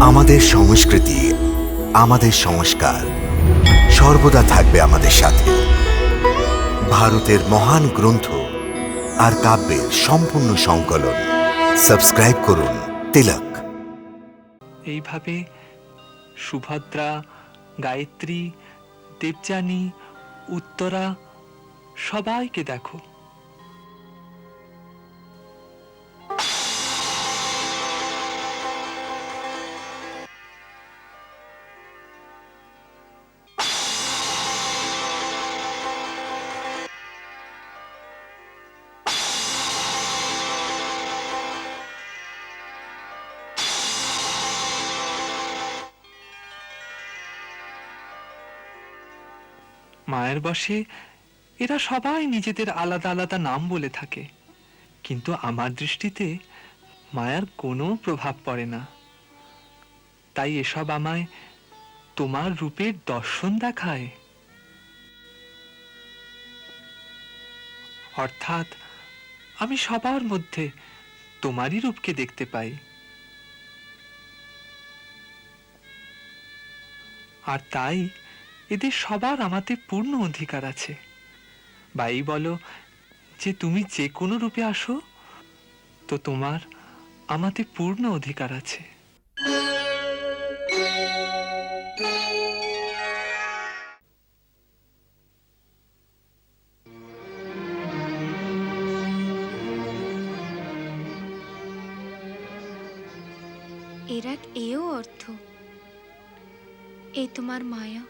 আমাদের সংস্কৃতি, আমাদের সংস্কার সর্বদা থাকবে আমাদের সাথে। ভারতের মহান গ্রন্থ আর কাব্যের সম্পূর্ণ সংকলন। সাবস্ক্রাইব করুন তিলক। এইভাবে সুভদ্রা, গায়ত্রী, দেবযানী, উত্তরা সবাইকে দেখো। মায়ের বসে এরা সবাই নিজেদের আলাদা আলাদা নাম বলে থাকে। কিন্তু আমার দৃষ্টিতে মায়ার কোনো প্রভাব পড়ে না। তাই এসব আমায় তোমার রূপের দর্শন দেখায়। অর্থাৎ আমি সবার মধ্যে তোমারই রূপকে দেখতে পাই। আর তাই এদের সবার আমাতে পূর্ণ অধিকার আছে। বাই বলো যে তুমি যে কোনো রূপে আসো, তো তোমার আমাতে পূর্ণ অধিকার আছে। এর এক এও অর্থ, এই তোমার মায়া।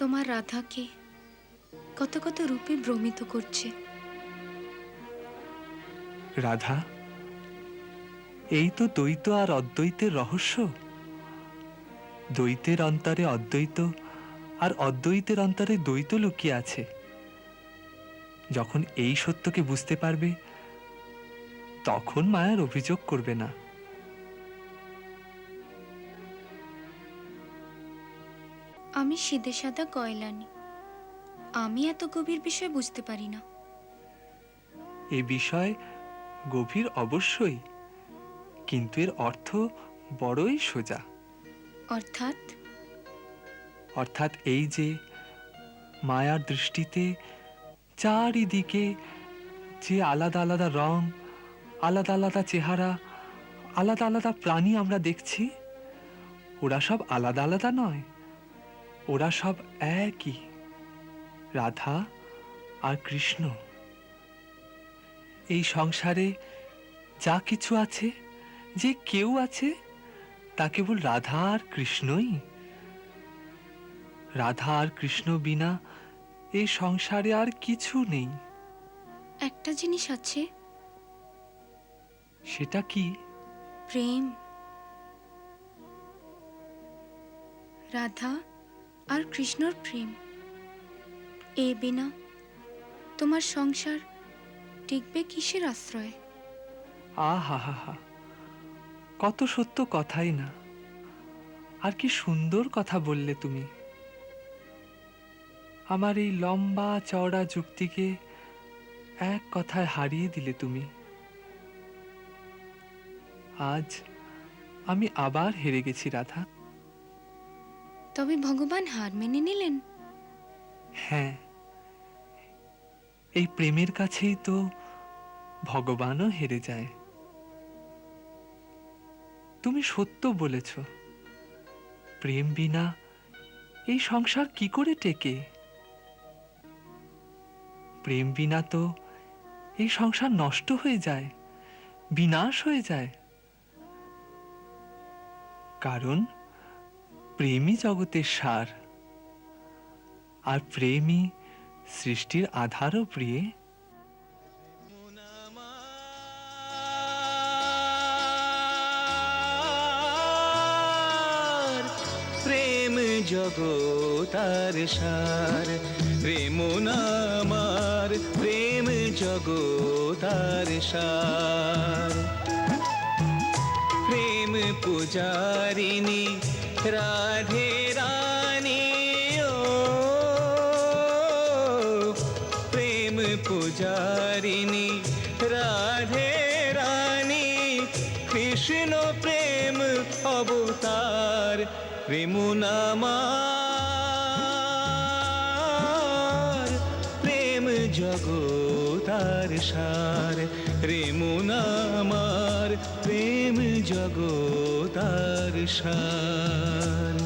তোমার রাধাকে কত কত রূপে ভ্রমিত করছে। রাধা, এই তো দ্বৈত আর অদ্বৈতের রহস্য। দ্বৈতের অন্তরে অদ্বৈত আর অদ্বৈতের অন্তরে দ্বৈত লুকিয়ে আছে। যখন এই সত্যকে বুঝতে পারবে, তখন মায়ার অভিযোগ করবে না। আমি সিদে সাদা কয়লানি। আমি এত গভীর বিষয় বুঝতে পারি না। এ বিষয় গভীর অবশ্যই কিন্তু এর অর্থ বড়ই সোজা। অর্থাৎ? অর্থাৎ এই যে মায়ার দৃষ্টিতে চারিদিকে যে আলাদা আলাদা রং আলাদা আলাদা চেহারা আলাদা আলাদা প্রাণী আমরা দেখছি ওরা সব আলাদা আলাদা নয়। ওরা সব একই। রাধা আর কৃষ্ণ। এই সংসারে যা কিছু আছে যে কেউ আছে তা কেবল রাধা আর কৃষ্ণই। রাধা আর কৃষ্ণ বিনা এই সংসারে আর কিছু নেই। একটা জিনিস আছে। সেটা কি? প্রেম। রাধা আর কৃষ্ণর প্রেম। এ বিনা তোমার সংসার টিকবে কিসের আশ্রয়? আহা, হা হা। কত সত্য কথাই না। আর কি সুন্দর কথা বললে তুমি। আমার এই লম্বা চওড়া যুক্তিকে এক কথায় হারিয়ে দিলে তুমি। আজ আমি আবার হেরে গেছি, রাধা। তবে ভগবান হার মেনে নিলেন। হ্যাঁ এই প্রেমের কাছেই তো ভগবানও হেরে যায়। তুমি সত্য বলেছ, প্রেম বিনা এই সংসার কি করে টেকে? প্রেম বিনা তো এই সংসার নষ্ট হয়ে যায়, বিনাশ হয়ে যায়। কারণ প্রেমই জগতের সার। আর প্রেমই সৃষ্টির আধারও প্রিয়ে। প্রেম জগতার সার। প্রেম নামার প্রেম জগতার সার। প্রেম পূজারিণী রাধে রানী ও প্রেম পূজারিণী রাধে রানী কৃষ্ণ প্রেম প্রেম অবতার রেমুনামার প্রেম জগতার সার। রেমুনামার প্রেম জগতার সার।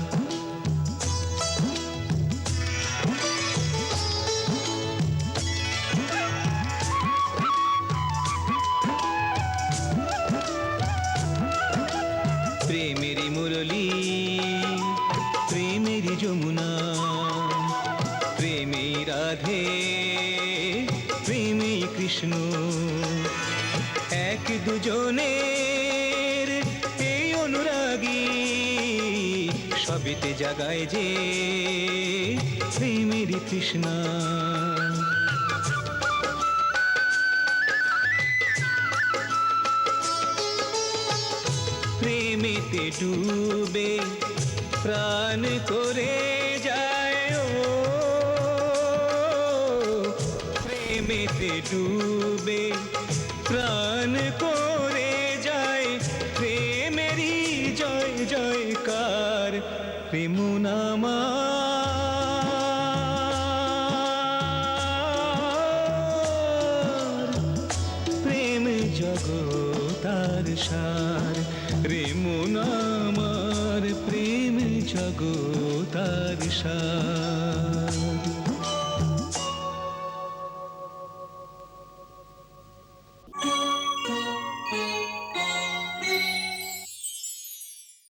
প্রেমেরই দুজনের এই অনুরাগী, সবেতে জাগায় যে প্রেমেরই তৃষ্ণা প্রেমেতে ডুবে প্রাণ করে যায় ও। প্রেমেতে ডুবে প্রাণ করে প্রেমুনামার। প্রেম জগতার সার। রেমুনামার প্রেম জগতার সার।